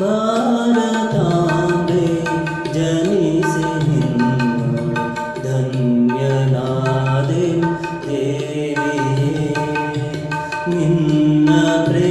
ഭാരതാംബെ ജനിസെ ധന്യനാദേ ദേവിയേ നിന്ന പ്രേ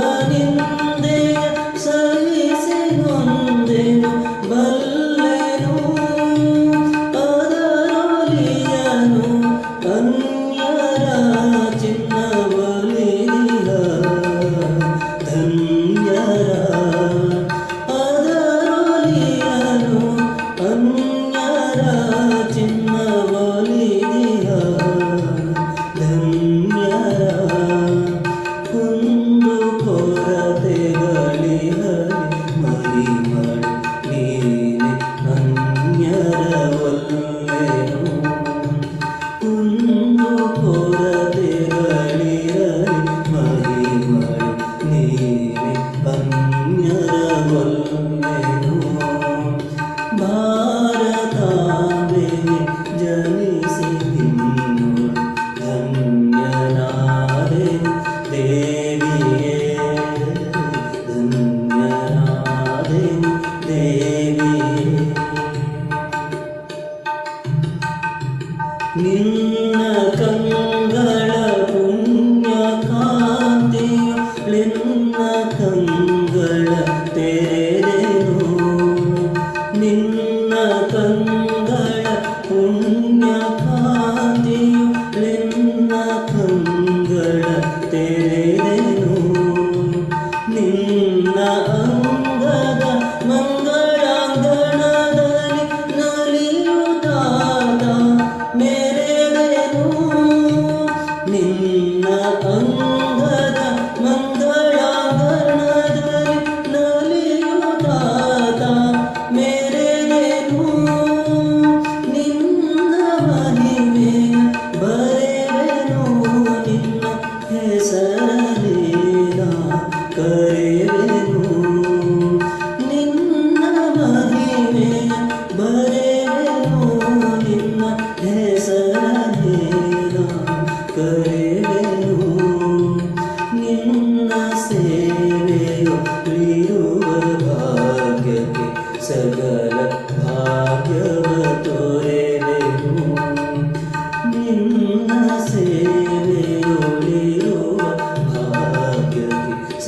Niềm blend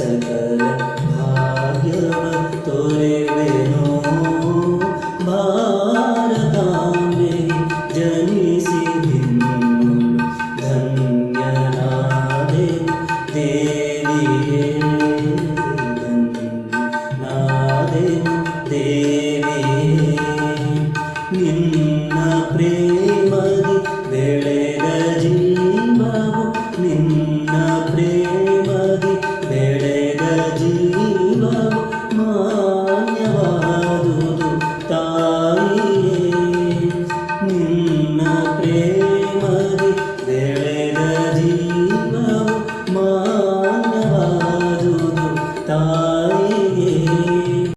സകല ഭാഗ്യമത്തൊരവേനോ ഭാരതാമേ ജനിസി ധന്യനാദേ ദേവിയേ നാദേ ദേവിയേ നിന്ന പ്രേമതി വേള